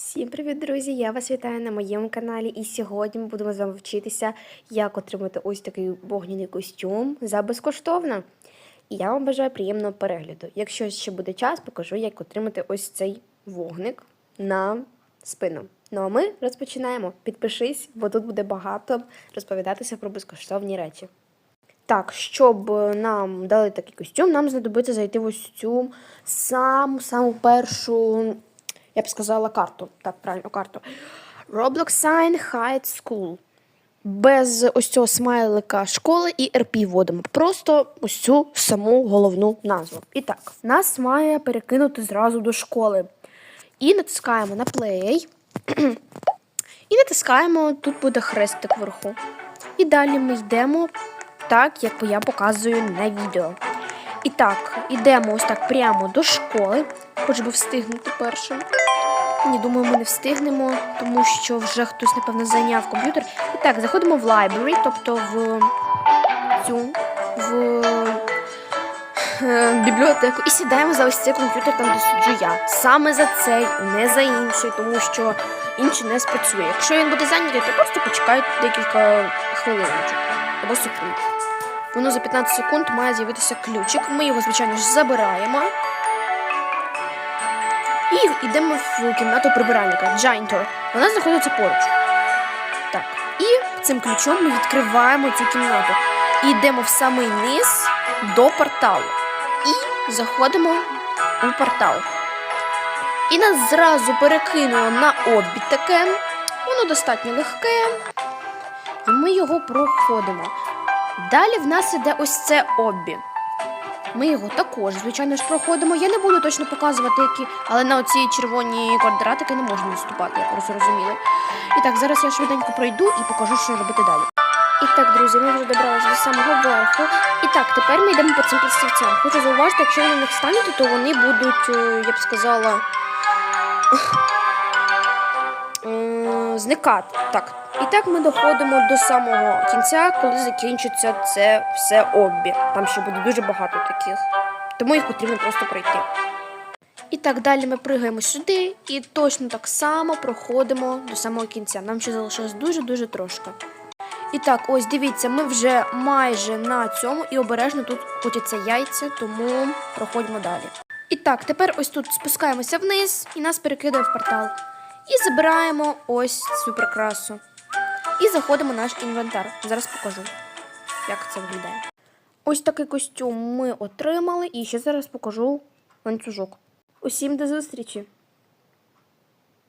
Всім привіт, друзі! Я вас вітаю на моєму каналі. І сьогодні ми будемо з вами вчитися, як отримати ось такий вогняний костюм за безкоштовно. І я вам бажаю приємного перегляду. Якщо ще буде час, покажу, як отримати ось цей вогник на спину. Ну а ми розпочинаємо. Підпишись, бо тут буде багато розповідатися про безкоштовні речі. Так, щоб нам дали такий костюм, нам знадобиться зайти в ось цю саму саму першу, я б сказала, карту. Так, правильно, карту. Roblox Sign Hide School. Без ось цього смайлика школи і РП вводимо. Просто ось цю саму головну назву. І так, нас має перекинути зразу до школи. І натискаємо на play. І натискаємо, тут буде хрестик вверху. І далі ми йдемо так, як я показую на відео. І так, йдемо ось так прямо до школи, хоч би встигнути першим. Ні, думаю, ми не встигнемо, тому що вже хтось, напевно, зайняв комп'ютер. І так, заходимо в library, тобто в цю в е, бібліотеку, і сідаємо за ось цей комп'ютер, там де сиджу я. Саме за цей, не за інший, тому що інший не спрацює. Якщо він буде зайнятий, то просто почекайте декілька хвилиночок або секунд. Воно за 15 секунд має з'явитися ключик. Ми його, звичайно ж, забираємо. І йдемо в кімнату прибиральника Giantor. Вона знаходиться поруч. Так. І цим ключом ми відкриваємо цю кімнату. І йдемо в самий низ до порталу. І заходимо у портал. І нас зразу перекинуло на обід таке. Воно достатньо легке. І ми його проходимо. Далі в нас іде ось це оббі. Ми його також, звичайно ж, проходимо. Я не буду точно показувати, які, але на оці червоні квадратики не можна наступати, як ви зрозуміли. І так, зараз я швиденько пройду і покажу, що робити далі. І так, друзі, ми вже добралися до самого верху. І так, тепер ми йдемо по цим підставцям. Хочу зауважити, якщо ви на них станете, то вони будуть, е, я б сказала, е, зникати. Так. І так ми доходимо до самого кінця, коли закінчиться це все оббі. Там ще буде дуже багато таких. Тому їх потрібно просто пройти. І так далі ми пригаємо сюди і точно так само проходимо до самого кінця. Нам ще залишилось дуже-дуже трошки. І так, ось дивіться, ми вже майже на цьому і обережно тут котяться яйця, тому проходимо далі. І так, тепер ось тут спускаємося вниз і нас перекидає в портал. І забираємо ось цю прикрасу. І заходимо в наш інвентар. Зараз покажу, як це виглядає. Ось такий костюм ми отримали, і ще зараз покажу ланцюжок. Усім до зустрічі!